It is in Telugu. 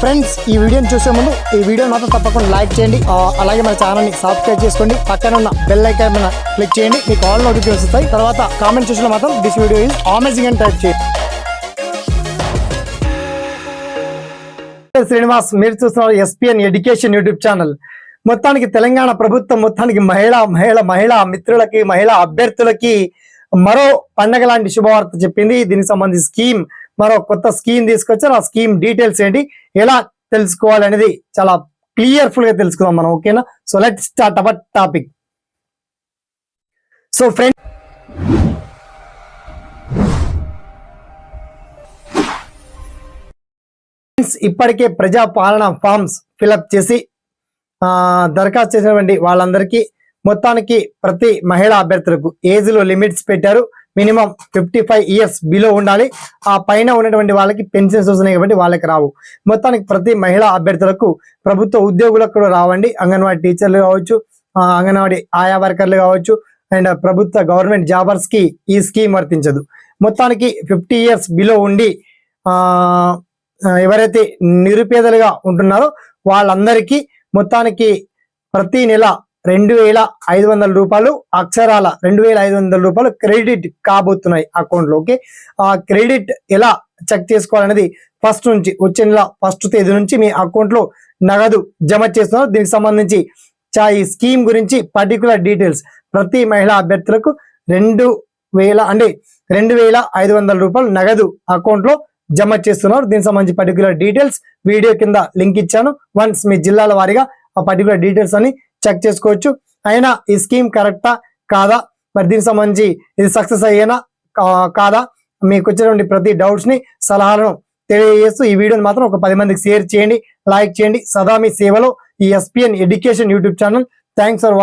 ఫ్రెండ్స్ ఈ వీడియోని చూసే ముందు ఈ వీడియో మాత్రం తప్పకుండా లైక్ చేయండి. అలాగే మన ఛానల్ని సబ్స్క్రైబ్ చేసుకోండి. పక్కన ఉన్న బెల్ ఐకాన్ మీద క్లిక్ చేయండి. మీకు ఆల్ నోటిఫికేషన్ వస్తాయి. తర్వాత కామెంట్ చూసిన మాత్రం దిస్ వీడియో ఈజ్ అమేజింగ్ అని టైప్ చేయండి. శ్రీనివాస్ మీరు చూస్తున్నారు ఎస్పీఎన్ ఎడ్యుకేషన్ యూట్యూబ్ ఛానల్ మొత్తానికి తెలంగాణ ప్రభుత్వం మొత్తానికి మహిళా మహిళ మహిళా మిత్రులకి మహిళా అభ్యర్థులకి మరో పండగ లాంటి శుభవార్త చెప్పింది. దీనికి సంబంధించి స్కీమ్ మరో కొత్త స్కీమ్ తీసుకొచ్చారు. ఆ స్కీమ్ డీటెయిల్స్ ఏంటి? ఎలా తెలుసుకోవాలి అనేది చాలా క్లియర్ఫుల్గా తెలుసుకుందాం మనం ఓకేనా? So let start our topic so friend friends ఇప్పటికే ప్రజా పాలన ఫామ్స్ ఫిలప్ చేసి ఆ, దరఖాస్తు చేసినటువంటి వాళ్ళందరికీ మొత్తానికి ప్రతి మహిళా అభ్యర్థులకు ఏజ్లో లిమిట్స్ పెట్టారు. Minimum fifty five years below ఉండాలి. ఆ పైన ఉన్నటువంటి వాళ్ళకి పెన్షన్స్ వస్తున్నాయి కాబట్టి వాళ్ళకి రావు. మొత్తానికి ప్రతి మహిళా అభ్యర్థులకు ప్రభుత్వ ఉద్యోగులకు కూడా రావండి. అంగన్వాడీ టీచర్లు కావచ్చు అంగన్వాడీ ఆయా వర్కర్లు కావచ్చు అండ్ ప్రభుత్వ గవర్నమెంట్ జాబర్స్కి ఈ స్కీమ్ వర్తించదు. మొత్తానికి ఫిఫ్టీ ఇయర్స్ బిలో ఉండి ఆ ఎవరైతే నిరుపేదలుగా ఉంటున్నారో వాళ్ళందరికీ మొత్తానికి ప్రతి నెల రెండు వేల ఐదు వందల రూపాయలు అక్షరాల రెండు వేల ఐదు వందల రూపాయలు క్రెడిట్ కాబోతున్నాయి అకౌంట్లో ఓకే ఆ క్రెడిట్ ఎలా చెక్ చేసుకోవాలనేది ఫస్ట్ నుంచి వచ్చే నెల ఫస్ట్ తేదీ నుంచి మీ అకౌంట్లో నగదు జమ చేస్తున్నారు. దీనికి సంబంధించి చా ఈ స్కీమ్ గురించి పర్టికులర్ డీటెయిల్స్ ప్రతి మహిళా అభ్యర్థులకు రెండు వేల అంటే రెండు వేల ఐదు వందల రూపాయలు నగదు అకౌంట్లో జమ చేస్తున్నారు. దీనికి సంబంధించి పర్టికులర్ డీటెయిల్స్ వీడియో కింద లింక్ ఇచ్చాను. వన్స్ మీ జిల్లాల వారీగా ఆ పర్టికులర్ డీటెయిల్స్ అని చెక్ చేసుకోవచ్చు. అయినా ఈ స్కీమ్ కరెక్టా కాదా? మరి దీనికి సంబంధించి ఇది సక్సెస్ అయ్యేనా? కాదా? మీకు వచ్చినటువంటి ప్రతి డౌట్స్ని సలహాలను తెలియజేస్తూ ఈ వీడియోని మాత్రం ఒక పది మందికి షేర్ చేయండి లైక్ చేయండి. సదా మీ సేవలో ఈ SPN education YouTube channel thanks for